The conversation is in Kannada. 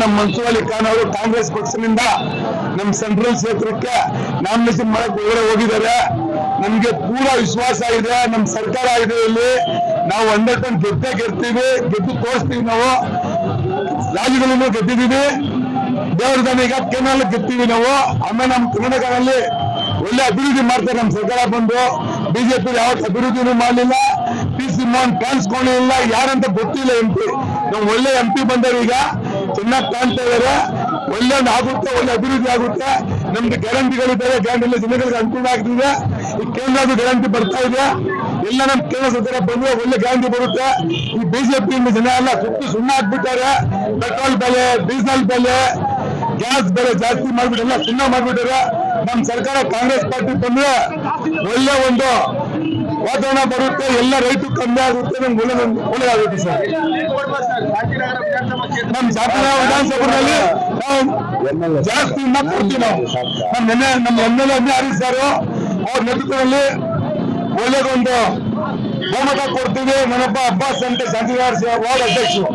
ನಮ್ಮ ಮನ್ಸೂರ್ ಅಲಿ ಖಾನ್ ಅವರು ಕಾಂಗ್ರೆಸ್ ಪಕ್ಷದಿಂದ ನಮ್ಮ ಸೆಂಟ್ರಲ್ ಕ್ಷೇತ್ರಕ್ಕೆ ನಾಮಿನೇಷನ್ ಮಾಡಕ್ ಒಳಗಡೆ ಹೋಗಿದ್ದಾರೆ. ನಮ್ಗೆ ಪೂರಾ ವಿಶ್ವಾಸ ಇದೆ ನಮ್ಮ ಸರ್ಕಾರ ಇದೆ ಇಲ್ಲಿ. ನಾವು ಹಂಡ್ರೆಡ್ ಪರ್ಸೆಂಟ್ ಗೆದ್ದೇ ಗೆಲ್ತೀವಿ ಗೆದ್ದು ತೋರಿಸ್ತೀವಿ ನಾವು. ರಾಜ್ಯಗಳಲ್ಲೂ ಗೆದ್ದಿದ್ದೀವಿ. ದೇವರ ಈಗ ಕೆನಲ್ ಗೆದ್ತೀವಿ ನಾವು. ಆಮೇಲೆ ನಮ್ಮ ಕರ್ನಾಟಕದಲ್ಲಿ ಒಳ್ಳೆ ಅಭಿವೃದ್ಧಿ ಮಾಡ್ತಾರೆ ನಮ್ಮ ಸರ್ಕಾರ ಬಂದು. ಬಿಜೆಪಿ ಯಾವತ್ತು ಅಭಿವೃದ್ಧಿನೂ ಮಾಡಲಿಲ್ಲ. ಪಿ ಸಿ ಮೋಹನ್ ಕಾಣಿಸ್ಕೊಂಡಿಲ್ಲ ಯಾರಂತ ಗೊತ್ತಿಲ್ಲ ಎಂ ಪಿ ನಾವು ಒಳ್ಳೆ ಎಂ ಪಿ ಬಂದವರು ಈಗ ಚೆನ್ನಾಗಿ ಕಾಣ್ತಾ ಇದ್ದಾರೆ ಒಳ್ಳೊಂದು ಆಗುತ್ತೆ, ಒಳ್ಳೆ ಅಭಿವೃದ್ಧಿ ಆಗುತ್ತೆ. ನಮ್ಗೆ ಗ್ಯಾರಂಟಿಗಳಿದ್ದಾರೆ ಗ್ಯಾರಂಟಿ ಜನಗಳಿಗೆ ಅನುಕೂಲ ಆಗ್ತಿದೆ. ಈ ಕೇಂದ್ರದ ಗ್ಯಾರಂಟಿ ಬರ್ತಾ ಇದೆ ಎಲ್ಲ ನಮ್ಮ ಕೇಂದ್ರ ಸರ್ಕಾರ ಬಂದ್ರೆ ಒಳ್ಳೆ ಗ್ಯಾರಂಟಿ ಬರುತ್ತೆ. ಈ ಬಿಜೆಪಿ ಜನ ಎಲ್ಲ ಸುತ್ತು ಸುಣ್ಣ ಹಾಕ್ಬಿಟ್ಟಾರೆ ಪೆಟ್ರೋಲ್ ಬೆಲೆ, ಡೀಸೆಲ್ ಬೆಲೆ, ಗ್ಯಾಸ್ ಬೆಲೆ ಜಾಸ್ತಿ ಮಾಡ್ಬಿಟ್ಟು ಎಲ್ಲ ಸುಣ್ಣ ಮಾಡ್ಬಿಟ್ಟಾರೆ. ನಮ್ಮ ಸರ್ಕಾರ ಕಾಂಗ್ರೆಸ್ ಪಾರ್ಟಿ ಬಂದ್ರೆ ಒಳ್ಳೆ ಒಂದು ವಾತಾವರಣ ಬರುತ್ತೆ, ಎಲ್ಲ ರೈತ ಕಮ್ಮಿ ಆಗುತ್ತೆ, ನಮ್ಗೆ ಒಳ್ಳೆ ಒಳ್ಳೆದಾಗುತ್ತೆ ಸರ್. ನಮ್ ಜಾತಿ ವಿಧಾನಸಭೆಯಲ್ಲಿ ಜಾಸ್ತಿ ಕೊಡ್ತೀವಿ ನಾವು. ನಮ್ ನಿನ್ನೆ ನಮ್ಮ M L A Harish sir, ಅವ್ರ ನೇತೃತ್ವದಲ್ಲಿ ಒಳ್ಳೇದೊಂದು ಬಹುಮತ ಕೊಡ್ತೀವಿ. ನನ್ನಪ್ಪ ಅಬ್ಬಾಸ್ ಅಂತ ಶಾಂತಿನಗರ ವಾರ್ಡ್ ಅಧ್ಯಕ್ಷರು.